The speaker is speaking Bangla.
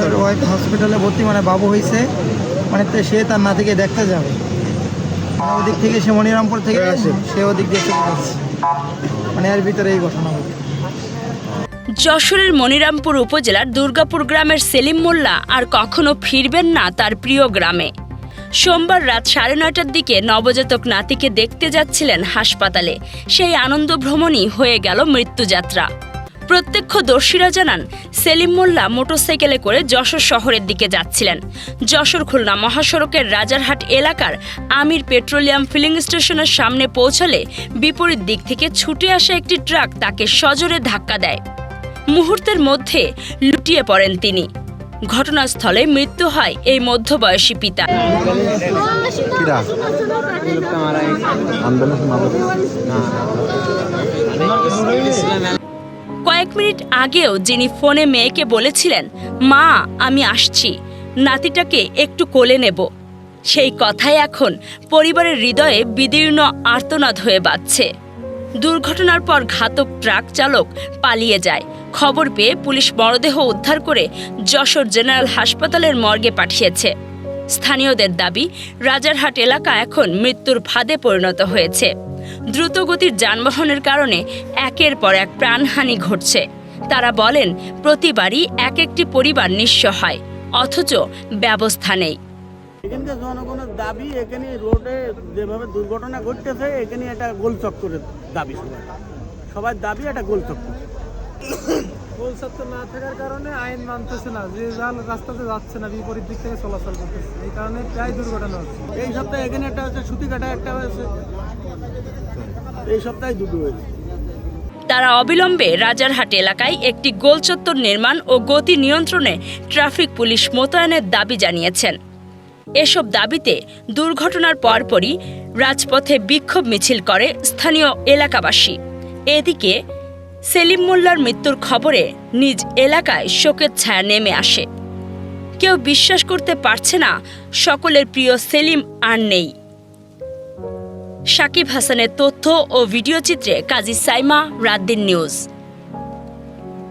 আমার ওয়াইফ হসপিটালে ভর্তি মানে বাবু হয়েছে মানে সে তার নাতিকে দেখতে যাবে। ওদিক থেকে সে মনিরামপুর থেকে আসে সে ওদিক দিয়ে চলে যাচ্ছে মানে এর ভিতরে এই ঘটনা ঘটে। যশোরের মনিরামপুর উপজেলার দুর্গাপুর গ্রামের সেলিম মোল্লা আর কখনো ফিরবেন না তার প্রিয় গ্রামে। সোমবার রাত সাড়ে নয়টার দিকে নবজাতক নাতিকে দেখতে যাচ্ছিলেন হাসপাতালে। সেই আনন্দ ভ্রমণই হয়ে গেল মৃত্যুযাত্রা। প্রত্যক্ষদর্শীরা জানান সেলিম মোল্লা মোটরসাইকেলে করে যশোর শহরের দিকে যাচ্ছিলেন। যশোর খুলনা মহাসড়কের রাজারহাট এলাকার আমির পেট্রোলিয়াম ফিলিং স্টেশনের সামনে পৌঁছালে বিপরীত দিক থেকে ছুটে আসা একটি ট্রাক তাকে সজোরে ধাক্কা দেয়। মুহূর্তের মধ্যে লুটিয়ে পড়েন তিনি। ঘটনাস্থলে মৃত্যু হয় এই মধ্যবয়সী পিতা। কয়েক মিনিট আগেও যিনি ফোনে মেয়েকে বলেছিলেন, মা, আমি আসছি। নাতিটাকে একটু কোলে নেব। সেই কথাই এখন পরিবারের হৃদয়ে বিদীর্ণ আর্তনাদ হয়ে বাজছে দুর্ঘটনার পর ঘাতক ট্রাক চালক পালিয়ে যায়। খবর পেয়ে পুলিশ মরদেহ উদ্ধার করে যশোর জেনারেল হাসপাতালের মর্গে পাঠিয়েছে। স্থানীয়দের দাবি, রাজারহাট এলাকা এখন মৃত্যুর ফাঁদে পরিণত হয়েছে। দ্রুতগতির যানবাহনের কারণে একের পর এক প্রাণহানি ঘটছে। তারা বলেন, প্রতিবারই এক একটি পরিবার নিঃস্ব হয়, অথচ ব্যবস্থা নেই। এখানকার জনগণের দাবি, এখানে রোডে যেভাবে দুর্ঘটনা ঘটতেছে, এখানে একটা গোল চক্করের দাবি সবাই সবার দাবি একটা গোল চক্কর গোল সত্য না থাকার কারণে আইন মানতেছে না, যে যার রাস্তাতে যাচ্ছে না, বিপরীত দিক থেকে চলাচল করতেছে। এই কারণে প্রায় দুর্ঘটনা হচ্ছে। এই সপ্তাহে এখানে একটা হচ্ছে সুতি কাটা একটা হয়েছে এই সপ্তাহে দুটো হয়েছে। তারা অবিলম্বে রাজারহাট এলাকায় একটি গোলচত্বর নির্মাণ ও গতি নিয়ন্ত্রণে ট্রাফিক পুলিশ মোতায়েনের দাবি জানিয়েছেন। এসব দাবিতে দুর্ঘটনার পরপরই রাজপথে বিক্ষোভ মিছিল করে স্থানীয় এলাকাবাসী। এদিকে সেলিম মোল্লার মৃত্যুর খবরে নিজ এলাকায় শোকের ছায়া নেমে আসে। কেউ বিশ্বাস করতে পারছে না সকলের প্রিয় সেলিম আর নেই। সাকিব হাসানের তথ্য ও ভিডিও চিত্রে কাজী সাইমা, রাদ্দিন নিউজ।